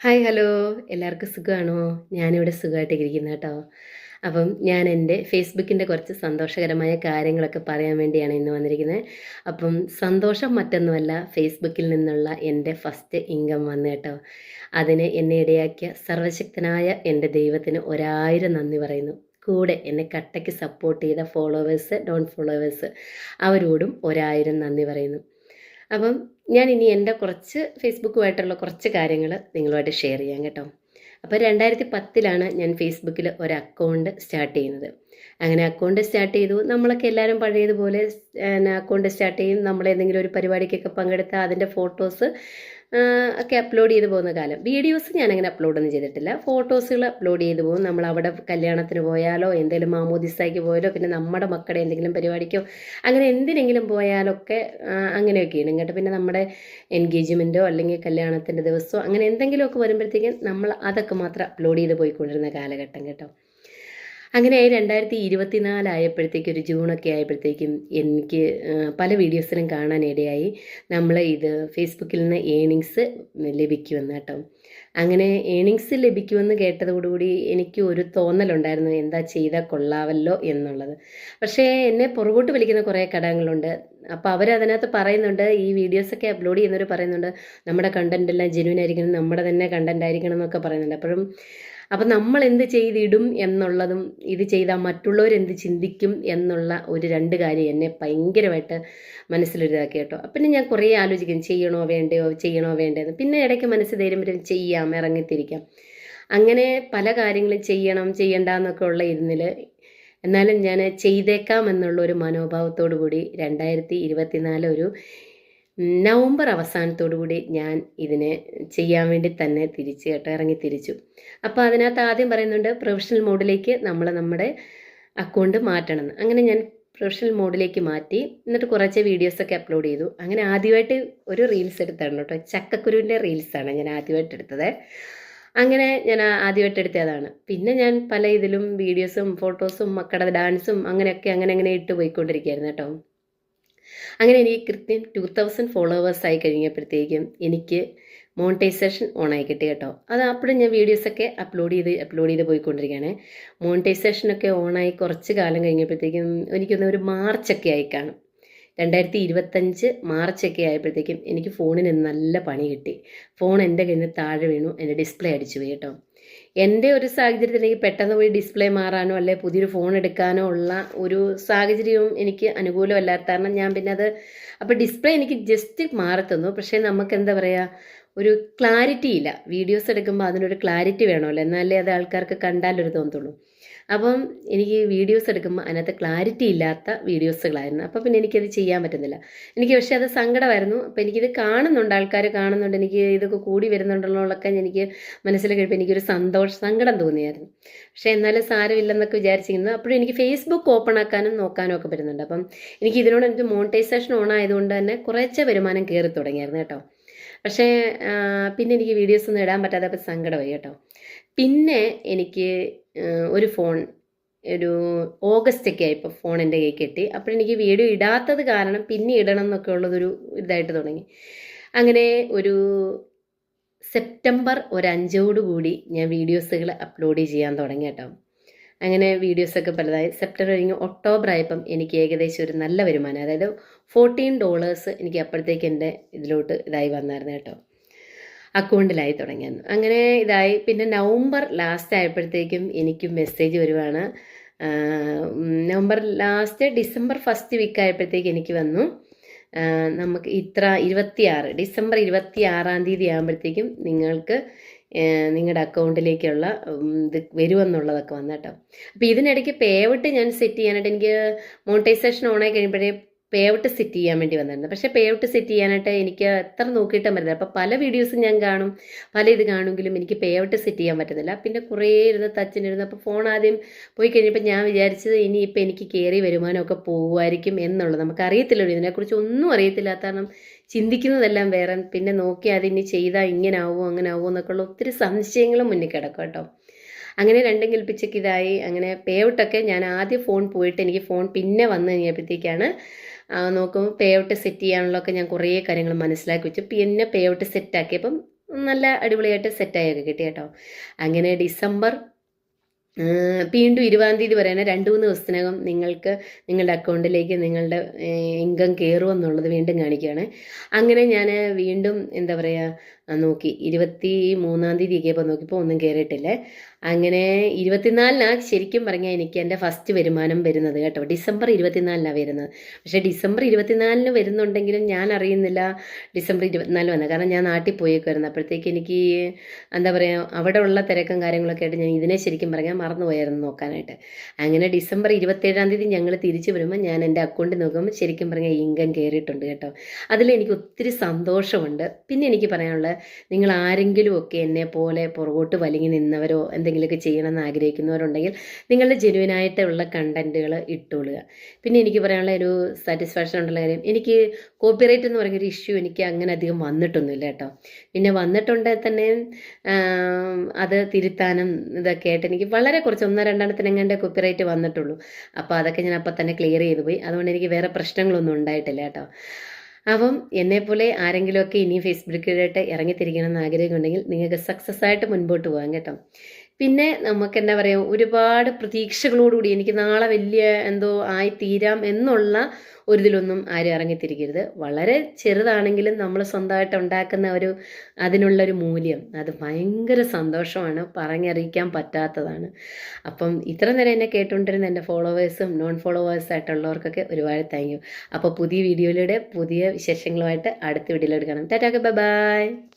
Hi hello എല്ലാവർക്കും സുഖമാണോ? ഞാനിവിടെ സുഖമായിട്ടിരിക്കുന്നു കേട്ടോ. അപ്പം ഞാൻ എന്റെ ഫേസ്ബുക്കിന്റെ കുറച്ച് സന്തോഷകരമായ കാര്യങ്ങളൊക്കെ പറയാൻ വേണ്ടിയാണ് ഇന്ന് വന്നിരിക്കുന്നത്. അപ്പം സന്തോഷം മറ്റൊന്നുമല്ല ഫേസ്ബുക്കിൽ നിന്നുള്ള എന്റെ ഫസ്റ്റ് ഇൻകം വന്നു കേട്ടോ. അതിന് എന്നെ ഇടയാക്കിയ സർവശക്തനായ എന്റെ ദൈവത്തിന് ഒരായിരം നന്ദി പറയുന്നു. കൂടെ എന്നെ കട്ടയ്ക്ക് സപ്പോർട്ട് ചെയ്ത ഫോളോവേഴ്സ് ഡോൺ ഫോളോവേഴ്സ് അവരോടും ഒരായിരം നന്ദി പറയുന്നു. അപ്പം ഞാൻ ഇനി എന്റെ കുറച്ച് ഫേസ്ബുക്കുമായിട്ടുള്ള കുറച്ച് കാര്യങ്ങൾ നിങ്ങളുമായിട്ട് ഷെയർ ചെയ്യാം കേട്ടോ. അപ്പോൾ രണ്ടായിരത്തി പത്തിലാണ് ഞാൻ ഫേസ്ബുക്കിൽ ഒരു അക്കൗണ്ട് സ്റ്റാർട്ട് ചെയ്യുന്നത്. അങ്ങനെ അക്കൗണ്ട് സ്റ്റാർട്ട് ചെയ്തു. നമ്മളൊക്കെ എല്ലാവരും പഴയതുപോലെ അക്കൗണ്ട് സ്റ്റാർട്ട് ചെയ്യും. നമ്മൾ ഏതെങ്കിലും ഒരു പരിപാടിക്കൊക്കെ പങ്കെടുത്താൽ അതിന്റെ ഫോട്ടോസ് ഒക്കെ അപ്ലോഡ് ചെയ്തു പോകുന്ന കാലം. വീഡിയോസ് ഞാൻ അങ്ങനെ അപ്ലോഡ് ഒന്നും ചെയ്തിട്ടില്ല. ഫോട്ടോസുകൾ അപ്ലോഡ് ചെയ്തു പോകും. നമ്മൾ അവിടെ കല്യാണത്തിന് പോയാലോ എന്തെങ്കിലും മാമോദിസായിക്ക് പോയാലോ പിന്നെ നമ്മുടെ മക്കളുടെ എന്തെങ്കിലും പരിപാടിക്കോ അങ്ങനെ എന്തിനെങ്കിലും പോയാലൊക്കെ അങ്ങനെയൊക്കെയാണ്. ഇങ്ങോട്ട് പിന്നെ നമ്മുടെ എൻഗേജ്മെന്റോ അല്ലെങ്കിൽ കല്യാണത്തിന്റെ ദിവസമോ അങ്ങനെ എന്തെങ്കിലുമൊക്കെ വരുമ്പോഴത്തേക്കും നമ്മൾ അതൊക്കെ മാത്രം അപ്ലോഡ് ചെയ്ത് പോയിക്കൊണ്ടിരുന്ന കാലഘട്ടം കേട്ടോ. അങ്ങനെ രണ്ടായിരത്തി ഇരുപത്തിനാലായപ്പോഴത്തേക്ക് ഒരു ജൂണൊക്കെ ആയപ്പോഴത്തേക്കും എനിക്ക് പല വീഡിയോസിലും കാണാനിടയായി നമ്മൾ ഇത് ഫേസ്ബുക്കിൽ നിന്ന് ഏണിങ്സ് ലഭിക്കുമെന്ന് കേട്ടോ. അങ്ങനെ ഏണിങ്സ് ലഭിക്കുമെന്ന് കേട്ടതോടുകൂടി എനിക്ക് ഒരു തോന്നലുണ്ടായിരുന്നു എന്താ ചെയ്താൽ കൊള്ളാവല്ലോ എന്നുള്ളത്. പക്ഷേ എന്നെ പുറകോട്ട് വലിക്കുന്ന കുറേ ഘടകങ്ങളുണ്ട് അപ്പോൾ അവരതിനകത്ത് പറയുന്നുണ്ട് ഈ വീഡിയോസൊക്കെ അപ്ലോഡ് ചെയ്യുന്നവർ പറയുന്നുണ്ട് നമ്മുടെ കണ്ടന്റ് എല്ലാം ജെന്യൂൻ ആയിരിക്കണം നമ്മുടെ തന്നെ കണ്ടന്റ് ആയിരിക്കണം എന്നൊക്കെ പറയുന്നുണ്ട്. അപ്പോഴും അപ്പം നമ്മൾ എന്ത് ചെയ്തിടും എന്നുള്ളതും ഇത് ചെയ്താൽ മറ്റുള്ളവരെന്ത് ചിന്തിക്കും എന്നുള്ള ഒരു രണ്ട് കാര്യം എന്നെ ഭയങ്കരമായിട്ട് മനസ്സിലൊരിതാക്കി കേട്ടോ. പിന്നെ ഞാൻ കുറേ ആലോചിക്കും ചെയ്യണോ വേണ്ടയോ? ചെയ്യണോ വേണ്ടതെന്ന് പിന്നെ ഇടയ്ക്ക് മനസ്സ് ധൈര്യം വരും. ചെയ്യാം ഇറങ്ങിത്തിരിക്കാം. അങ്ങനെ പല കാര്യങ്ങളും ചെയ്യണം ചെയ്യണ്ട എന്നൊക്കെ ഉള്ള ഇരുന്നിൽ എന്നാലും ഞാൻ ചെയ്തേക്കാം എന്നുള്ള ഒരു മനോഭാവത്തോടു കൂടി രണ്ടായിരത്തി ഇരുപത്തിനാല് ഒരു നവംബർ അവസാനത്തോടു കൂടി ഞാൻ ഇതിനെ ചെയ്യാൻ വേണ്ടി തന്നെ തിരിച്ച് കേട്ടോ ഇറങ്ങി തിരിച്ചു. അപ്പോൾ അതിനകത്ത് ആദ്യം പറയുന്നുണ്ട് പ്രൊഫഷണൽ മോഡിലേക്ക് നമ്മൾ നമ്മുടെ അക്കൗണ്ട് മാറ്റണം അങ്ങനെ ഞാൻ പ്രൊഫഷണൽ മോഡിലേക്ക് മാറ്റി എന്നിട്ട് കുറച്ച് വീഡിയോസൊക്കെ അപ്ലോഡ് ചെയ്തു. അങ്ങനെ ആദ്യമായിട്ട് ഒരു റീൽസ് എടുത്താണ് കേട്ടോ. ചക്കക്കുരുവിന്റെ റീൽസാണ് ഞാൻ ആദ്യമായിട്ട് എടുത്തത്. അങ്ങനെ ഞാൻ ആദ്യമായിട്ട് എടുത്തതാണ്. പിന്നെ ഞാൻ പല ഇതിലും വീഡിയോസും ഫോട്ടോസും മക്കളുടെ ഡാൻസും അങ്ങനെയൊക്കെ അങ്ങനെ അങ്ങനെ ഇട്ട് പോയിക്കൊണ്ടിരിക്കുകയായിരുന്നു കേട്ടോ. അങ്ങനെ എനിക്ക് കൃത്യം ടു തൗസൻഡ് ഫോളോവേഴ്സ് ആയി കഴിഞ്ഞപ്പോഴത്തേക്കും എനിക്ക് മോണിറ്റൈസേഷൻ ഓൺ ആയി കിട്ടി കേട്ടോ. അത് അപ്പോഴും ഞാൻ വീഡിയോസൊക്കെ അപ്ലോഡ് ചെയ്ത് അപ്ലോഡ് ചെയ്ത് പോയിക്കൊണ്ടിരിക്കുകയാണ്. മോണിറ്റൈസേഷനൊക്കെ ഓണായി കുറച്ച് കാലം കഴിഞ്ഞപ്പോഴത്തേക്കും എനിക്കൊന്ന് ഒരു മാർച്ചൊക്കെ ആയി കാണും. രണ്ടായിരത്തി ഇരുപത്തഞ്ച് മാർച്ചൊക്കെ ആയപ്പോഴത്തേക്കും എനിക്ക് ഫോണിന് നല്ല പണി കിട്ടി. ഫോൺ എന്റെ കയ്യിൽ നിന്ന് താഴെ വീണു. എന്റെ ഡിസ്പ്ലേ അടിച്ചു പോയി കേട്ടോ. എന്റെ ഒരു സാഹചര്യത്തിൽ എനിക്ക് പെട്ടെന്ന് പോയി ഡിസ്പ്ലേ മാറാനോ അല്ലെ പുതിയൊരു ഫോൺ എടുക്കാനോ ഉള്ള ഒരു സാഹചര്യവും എനിക്ക് അനുകൂലമല്ലാത്ത കാരണം ഞാൻ പിന്നെ അത് അപ്പോൾ ഡിസ്പ്ലേ എനിക്ക് ജസ്റ്റ് മാറി തന്നു. പക്ഷേ നമുക്ക് എന്താ പറയുക ഒരു ക്ലാരിറ്റി ഇല്ല വീഡിയോസ് എടുക്കുമ്പോൾ അതിനൊരു ക്ലാരിറ്റി വേണമല്ലോ. എന്നാലേ അത് ആൾക്കാർക്ക് കണ്ടാലൊരു തോന്നത്തുള്ളൂ. അപ്പം എനിക്ക് വീഡിയോസ് എടുക്കുമ്പോൾ അതിനകത്ത് ക്ലാരിറ്റി ഇല്ലാത്ത വീഡിയോസുകളായിരുന്നു അപ്പോൾ പിന്നെ എനിക്കത് ചെയ്യാൻ പറ്റുന്നില്ല. എനിക്ക് പക്ഷേ അത് സങ്കടമായിരുന്നു. അപ്പോൾ എനിക്കിത് കാണുന്നുണ്ട്. ആൾക്കാർ കാണുന്നുണ്ട്. എനിക്ക് ഇതൊക്കെ കൂടി വരുന്നുണ്ടല്ലോളൊക്കെ എനിക്ക് മനസ്സിൽ കഴിയുമ്പോൾ എനിക്കൊരു സന്തോഷം സങ്കടം തോന്നിയായിരുന്നു. പക്ഷേ എന്നാലും സാരമില്ലെന്നൊക്കെ വിചാരിച്ചിരുന്നു. അപ്പോഴും എനിക്ക് ഫേസ്ബുക്ക് ഓപ്പൺ ആക്കാനും നോക്കാനും ഒക്കെ പറ്റുന്നുണ്ട്. അപ്പം എനിക്ക് ഇതിനോട് എനിക്ക് മോണിറ്റൈസേഷൻ ഓൺ ആയതുകൊണ്ട് തന്നെ കുറച്ച് വരുമാനം കയറി തുടങ്ങിയായിരുന്നു കേട്ടോ. പക്ഷേ പിന്നെ എനിക്ക് വീഡിയോസ് ഒന്നും ഇടാൻ പറ്റാതെ അപ്പം സങ്കടമായി കേട്ടോ. പിന്നെ എനിക്ക് ഒരു ഫോൺ ഒരു ഓഗസ്റ്റ് ഒക്കെ ആയപ്പോൾ ഫോൺ എന്റെ കൈ കിട്ടി. അപ്പോൾ എനിക്ക് വീഡിയോ ഇടാത്തത് കാരണം പിന്നെ ഇടണം എന്നൊക്കെ ഉള്ളതൊരു ഇതായിട്ട് തുടങ്ങി. അങ്ങനെ ഒരു സെപ്റ്റംബർ ഒരു അഞ്ചോടുകൂടി ഞാൻ വീഡിയോസുകൾ അപ്ലോഡ് ചെയ്യാൻ തുടങ്ങി കേട്ടോ. അങ്ങനെ വീഡിയോസൊക്കെ പലതായി. സെപ്റ്റംബർ കഴിഞ്ഞ് ഒക്ടോബർ ആയപ്പം എനിക്ക് ഏകദേശം ഒരു നല്ല വരുമാനം അതായത് ഫോർട്ടീൻ ഡോളേഴ്സ് എനിക്ക് അപ്പോഴത്തേക്ക് എന്റെ ഇതിലോട്ട് ഇതായി വന്നായിരുന്നു കേട്ടോ. അക്കൗണ്ടിലായി തുടങ്ങിയിരുന്നു അങ്ങനെ ഇതായി. പിന്നെ നവംബർ ലാസ്റ്റ് ആയപ്പോഴത്തേക്കും എനിക്ക് മെസ്സേജ് വരുവാണ്. November last December first week ആയപ്പോഴത്തേക്ക് എനിക്ക് വന്നു. നമുക്ക് ഇത്ര ഇരുപത്തിയാറ് ഡിസംബർ ഇരുപത്തി ആറാം തീയതി ആകുമ്പോഴത്തേക്കും നിങ്ങൾക്ക് നിങ്ങളുടെ അക്കൗണ്ടിലേക്കുള്ള ഇത് വരുമെന്നുള്ളതൊക്കെ വന്നേട്ടോ അപ്പോൾ ഇതിനിടയ്ക്ക് പേവിട്ട് ഞാൻ സെറ്റ് ചെയ്യാനായിട്ട് എനിക്ക് മോണിറ്റൈസേഷൻ ഓണായി കഴിയുമ്പോഴേ പേ ഔട്ട് സെറ്റ് ചെയ്യാൻ വേണ്ടി വന്നിരുന്നത് പക്ഷേ പേ ഔട്ട് സെറ്റ് ചെയ്യാനായിട്ട് എനിക്ക് എത്ര നോക്കിയിട്ടും പറ്റില്ല. അപ്പോൾ പല വീഡിയോസും ഞാൻ കാണും. പല ഇത് കാണുമെങ്കിലും എനിക്ക് പേ ഔട്ട് സെറ്റ് ചെയ്യാൻ പറ്റുന്നില്ല. പിന്നെ കുറേ ഇരുന്ന് തച്ചിനിരുന്നു അപ്പോൾ ഫോൺ ആദ്യം പോയി കഴിഞ്ഞപ്പോൾ ഞാൻ വിചാരിച്ചത് ഇനിയിപ്പോൾ എനിക്ക് കയറി വരുമാനമൊക്കെ പോകുമായിരിക്കും എന്നുള്ളത്. നമുക്ക് അറിയത്തില്ലല്ലോ ഇതിനെക്കുറിച്ച് ഒന്നും അറിയത്തില്ലാത്ത കാരണം ചിന്തിക്കുന്നതെല്ലാം വേറെ. പിന്നെ നോക്കി അതിനി ചെയ്താൽ ഇങ്ങനെ ആവുമോ അങ്ങനെ ആവുമോ എന്നൊക്കെയുള്ള ഒത്തിരി സംശയങ്ങളും മുന്നിൽ കിടക്കും കേട്ടോ. അങ്ങനെ രണ്ടും കൽപ്പിച്ചൊക്കെ ഇതായി. അങ്ങനെ പേ ഔട്ടൊക്കെ ഞാൻ ആദ്യം ഫോൺ പോയിട്ട് എനിക്ക് ഫോൺ പിന്നെ വന്നു കഴിഞ്ഞപ്പോഴത്തേക്കാണ് നോക്കുമ്പോൾ പേ ഔട്ട് സെറ്റ് ചെയ്യാനുള്ളതൊക്കെ ഞാൻ കുറേ കാര്യങ്ങൾ മനസ്സിലാക്കി വെച്ചു. പിന്നെ പേ ഔട്ട് സെറ്റാക്കിയപ്പം നല്ല അടിപൊളിയായിട്ട് സെറ്റായൊക്കെ കിട്ടി കേട്ടോ. അങ്ങനെ ഡിസംബർ വീണ്ടും ഇരുപതാം തീയതി പറയുന്നത് രണ്ട് മൂന്ന് ദിവസത്തിനകം നിങ്ങൾക്ക് നിങ്ങളുടെ അക്കൗണ്ടിലേക്ക് നിങ്ങളുടെ ഇൻകം കയറുമെന്നുള്ളത് വീണ്ടും കാണിക്കുകയാണ്. അങ്ങനെ ഞാൻ വീണ്ടും എന്താ പറയുക നോക്കി. ഇരുപത്തി മൂന്നാം തീയതി ഒക്കെയപ്പോൾ നോക്കിയപ്പോൾ ഒന്നും കയറിയിട്ടില്ലേ അങ്ങനെ ഇരുപത്തിനാലിനാണ് ശരിക്കും പറഞ്ഞാൽ എനിക്ക് എന്റെ ഫസ്റ്റ് വരുമാനം വരുന്നത് കേട്ടോ. ഡിസംബർ ഇരുപത്തിനാലിനാണ് വരുന്നത്. പക്ഷേ ഡിസംബർ ഇരുപത്തിനാലിന് വരുന്നുണ്ടെങ്കിലും ഞാൻ അറിയുന്നില്ല ഡിസംബർ ഇരുപത്തിനാല് വന്നത്. കാരണം ഞാൻ നാട്ടിൽ വരുന്നത് അപ്പോഴത്തേക്ക് എനിക്ക് എന്താ പറയുക അവിടെ ഉള്ള തിരക്കും കാര്യങ്ങളൊക്കെ ആയിട്ട് ഞാൻ ഇതിനെ ശരിക്കും പറഞ്ഞാൽ മറന്നുപോയായിരുന്നു നോക്കാനായിട്ട്. അങ്ങനെ ഡിസംബർ ഇരുപത്തേഴാം തീയതി ഞങ്ങൾ തിരിച്ചു വരുമ്പോൾ ഞാൻ എന്റെ അക്കൗണ്ടിൽ നോക്കുമ്പോൾ ശരിക്കും പറഞ്ഞാൽ ഇൻകം കയറിയിട്ടുണ്ട് കേട്ടോ. അതിൽ എനിക്ക് ഒത്തിരി സന്തോഷമുണ്ട്. പിന്നെ എനിക്ക് പറയാനുള്ളത് നിങ്ങൾ ആരെങ്കിലും ഒക്കെ എന്നെ പോലെ പുറകോട്ട് വലിങ്ങി നിന്നവരോ എന്തെങ്കിലുമൊക്കെ ചെയ്യണമെന്ന് ആഗ്രഹിക്കുന്നവരുണ്ടെങ്കിൽ നിങ്ങളുടെ ജെനുവിനായിട്ടുള്ള കണ്ടന്റുകൾ ഇട്ടുകൊള്ളുക പിന്നെ എനിക്ക് പറയാനുള്ള ഒരു സാറ്റിസ്ഫാക്ഷൻ ഉള്ള കാര്യം എനിക്ക് കോപ്പിറൈറ്റ് എന്ന് പറയുന്ന ഒരു ഇഷ്യൂ എനിക്ക് അങ്ങനെ അധികം വന്നിട്ടൊന്നുമില്ല കേട്ടോ. പിന്നെ വന്നിട്ടുണ്ടെങ്കിൽ തന്നെ അത് തിരുത്താനും ഇതൊക്കെ ആയിട്ട് എനിക്ക് വളരെ കുറച്ച് ഒന്നോ രണ്ടെണ്ണത്തിനെങ്ങാണ്ട് കോപ്പിറൈറ്റ് വന്നിട്ടുള്ളൂ. അപ്പോൾ അതൊക്കെ ഞാൻ അപ്പം തന്നെ ക്ലിയർ ചെയ്തു പോയി. അതുകൊണ്ട് എനിക്ക് വേറെ പ്രശ്നങ്ങളൊന്നും ഉണ്ടായിട്ടില്ല കേട്ടോ. അപ്പം എന്നെപ്പോലെ ആരെങ്കിലുമൊക്കെ ഇനിയും ഫേസ്ബുക്കിലായിട്ട് ഇറങ്ങിത്തിരിക്കണം എന്ന് ആഗ്രഹമുണ്ടെങ്കിൽ നിങ്ങൾക്ക് സക്സസ് ആയിട്ട് മുൻപോട്ട് പോകാം കേട്ടോ. പിന്നെ നമുക്ക് എന്താ പറയുക ഒരുപാട് പ്രതീക്ഷകളോടുകൂടി എനിക്ക് നാളെ വലിയ എന്തോ ആയി തീരാം എന്നുള്ള ഒരു ഇതിലൊന്നും ആരും ഇറങ്ങിത്തിരിക്കരുത്. വളരെ ചെറുതാണെങ്കിലും നമ്മൾ സ്വന്തമായിട്ട് ഉണ്ടാക്കുന്ന ഒരു അതിനുള്ളൊരു മൂല്യം. അത് ഭയങ്കര സന്തോഷമാണ്. പറഞ്ഞറിയിക്കാൻ പറ്റാത്തതാണ്. അപ്പം ഇത്ര നേരം എന്നെ കേട്ടുകൊണ്ടിരുന്ന എന്റെ ഫോളോവേഴ്സും നോൺ ഫോളോവേഴ്സ് ആയിട്ടുള്ളവർക്കൊക്കെ ഒരുപാട് താങ്ക് യു അപ്പോൾ പുതിയ വീഡിയോയിലൂടെ പുതിയ വിശേഷങ്ങളുമായിട്ട് അടുത്ത വീഡിയോയിലെടുക്കണം ടാറ്റാ ബൈ ബൈ